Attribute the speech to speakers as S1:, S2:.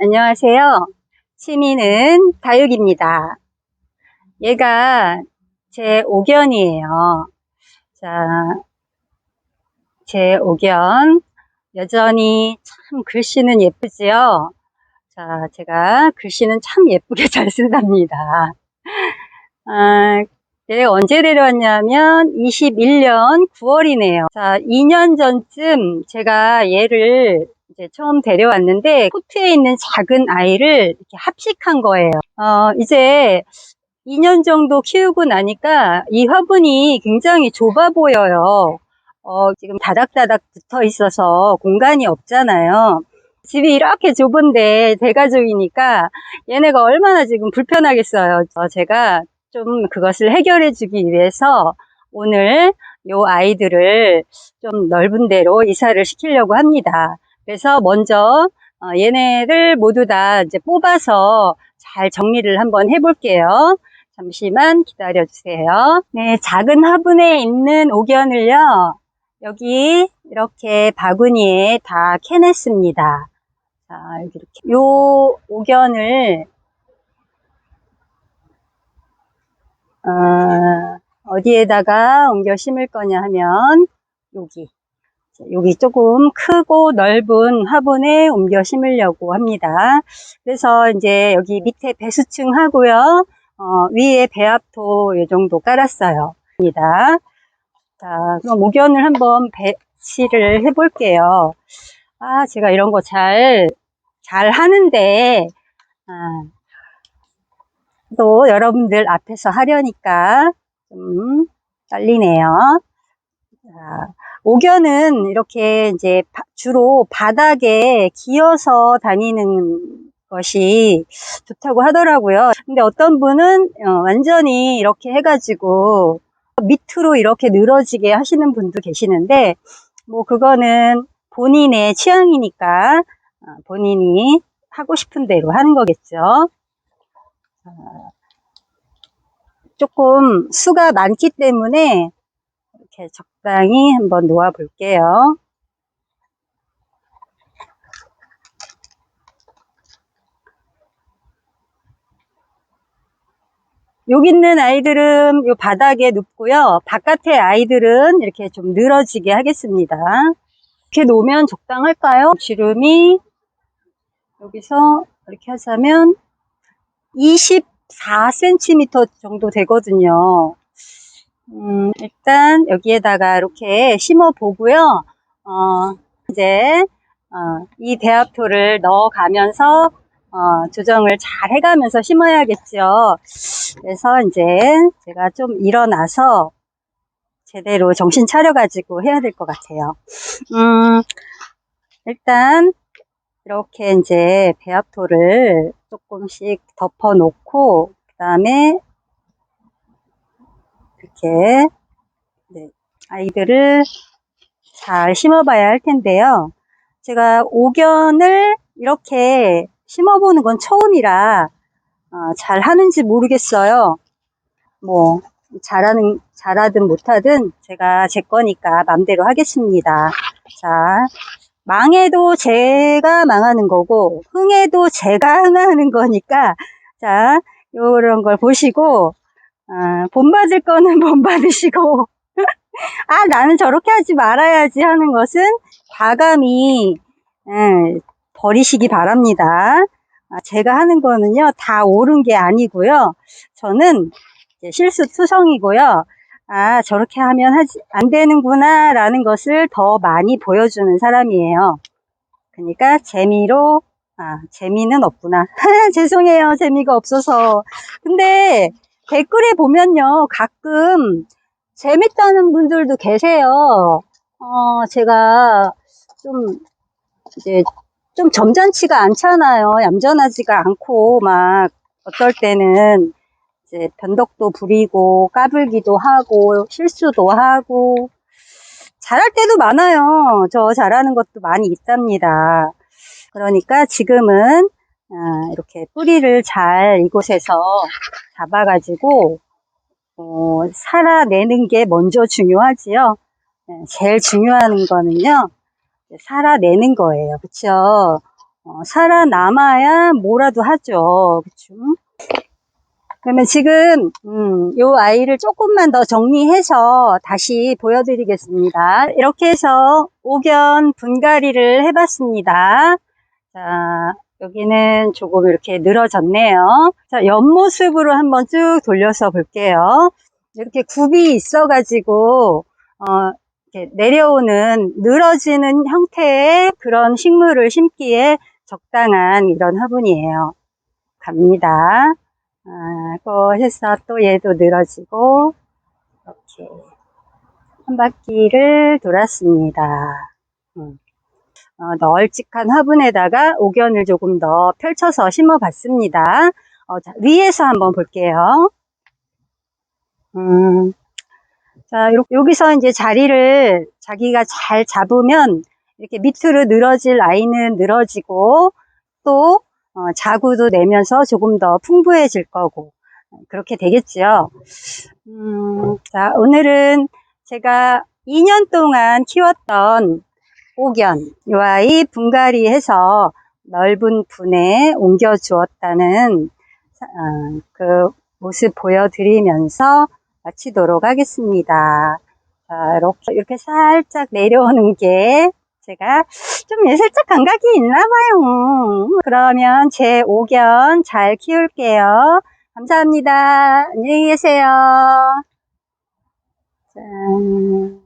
S1: 안녕하세요. 취미는 다육입니다. 얘가 제 옥견이에요. 자, 제 옥견. 여전히 참 글씨는 예쁘지요? 자, 제가 글씨는 참 예쁘게 잘 쓴답니다. 아, 얘가 언제 데려왔냐면 21년 9월이네요. 자, 2년 전쯤 제가 얘를 이제 처음 데려왔는데 코트에 있는 작은 아이를 이렇게 합식한 거예요. 어, 이제 2년 정도 키우고 나니까 이 화분이 굉장히 좁아 보여요. 어, 지금 다닥다닥 붙어 있어서 공간이 없잖아요. 집이 이렇게 좁은데 대가족이니까 얘네가 얼마나 지금 불편하겠어요. 저 제가 좀 그것을 해결해 주기 위해서 오늘 요 아이들을 좀 넓은 데로 이사를 시키려고 합니다. 그래서 먼저 어, 얘네를 모두 다 이제 뽑아서 잘 정리를 한번 해볼게요. 잠시만 기다려 주세요. 네, 작은 화분에 있는 옥연을요. 여기 이렇게 바구니에 다 캐냈습니다. 자, 이렇게. 요 옥연을 어, 어디에다가 옮겨 심을 거냐 하면 여기 여기 조금 크고 넓은 화분에 옮겨 심으려고 합니다. 그래서 이제 여기 밑에 배수층 하고요. 어, 위에 배합토 이 정도 깔았어요. 입니다. 자, 그럼 옥연을 한번 배치를 해볼게요. 아, 제가 이런 거 잘, 잘 하는데, 아, 또 여러분들 앞에서 하려니까 좀 떨리네요. 자, 옥연은 이렇게 이제 주로 바닥에 기어서 다니는 것이 좋다고 하더라고요. 근데 어떤 분은 어, 완전히 이렇게 해가지고 밑으로 이렇게 늘어지게 하시는 분도 계시는데 뭐 그거는 본인의 취향이니까 어, 본인이 하고 싶은 대로 하는 거겠죠. 어, 조금 수가 많기 때문에 이렇게 적당히 한번 놓아 볼게요. 여기 있는 아이들은 요 바닥에 눕고요. 바깥의 아이들은 이렇게 좀 늘어지게 하겠습니다. 이렇게 놓으면 적당할까요? 지름이 여기서 이렇게 하자면 24cm 정도 되거든요. 음, 일단 여기에다가 이렇게 심어 보고요. 어, 이제 어, 이 배합토를 넣어 가면서 어, 조정을 잘 해가면서 심어야겠죠. 그래서 이제 제가 좀 일어나서 제대로 정신 차려가지고 해야 될 것 같아요. 음, 일단 이렇게 이제 배합토를 조금씩 덮어 놓고 그 다음에 이렇게 네, 아이들을 잘 심어봐야 할 텐데요. 제가 옥연을 이렇게 심어보는 건 처음이라 어, 잘 하는지 모르겠어요. 뭐 잘하는 잘하든 못하든 제가 제 거니까 맘대로 하겠습니다. 자 망해도 제가 망하는 거고 흥해도 제가 흥하는 거니까 자 요런 걸 보시고 아, 본 받을 거는 본 받으시고. 아 나는 저렇게 하지 말아야지 하는 것은 과감히 예, 버리시기 바랍니다. 아, 제가 하는 거는요 다 옳은 게 아니고요. 저는 실수 투성이고요. 아 저렇게 하면 하지, 안 되는구나 라는 것을 더 많이 보여주는 사람이에요. 그러니까 재미로 아 재미는 없구나. 죄송해요. 재미가 없어서. 근데 댓글에 보면요, 가끔 재밌다는 분들도 계세요. 어, 제가 좀, 이제, 좀 점잖지가 않잖아요. 얌전하지가 않고, 막, 어떨 때는, 이제, 변덕도 부리고, 까불기도 하고, 실수도 하고, 잘할 때도 많아요. 저 잘하는 것도 많이 있답니다. 그러니까 지금은 아, 이렇게 뿌리를 잘 이곳에서 잡아가지고 어, 살아내는 게 먼저 중요하지요. 네, 제일 중요한 거는요. 살아내는 거예요. 그쵸? 어, 살아남아야 뭐라도 하죠. 그쵸? 그러면 지금 음, 요 아이를 조금만 더 정리해서 다시 보여드리겠습니다. 이렇게 해서 옥연 분갈이를 해봤습니다. 자, 여기는 조금 이렇게 늘어졌네요. 자, 옆모습으로 한번 쭉 돌려서 볼게요. 이렇게 굽이 있어가지고 어, 이렇게 내려오는 늘어지는 형태의 그런 식물을 심기에 적당한 이런 화분이에요. 갑니다. 아, 고 해서 또 얘도 늘어지고 이렇게 한 바퀴를 돌았습니다. 음. 어, 널찍한 화분에다가 옥연을 조금 더 펼쳐서 심어 봤습니다. 어, 자, 위에서 한번 볼게요. 음, 자, 요- 여기서 이제 자리를 자기가 잘 잡으면 이렇게 밑으로 늘어질 아이는 늘어지고 또 어, 자구도 내면서 조금 더 풍부해질 거고 그렇게 되겠죠. 음, 자, 오늘은 제가 2년 동안 키웠던 옥연, 요 아이 분갈이 해서 넓은 분에 옮겨 주었다는 어, 그 모습 보여드리면서 마치도록 하겠습니다. 자, 이렇게, 이렇게 살짝 내려오는 게 제가 좀 예, 살짝 감각이 있나 봐요. 그러면 제 옥연 잘 키울게요. 감사합니다. 안녕히 계세요. 짠.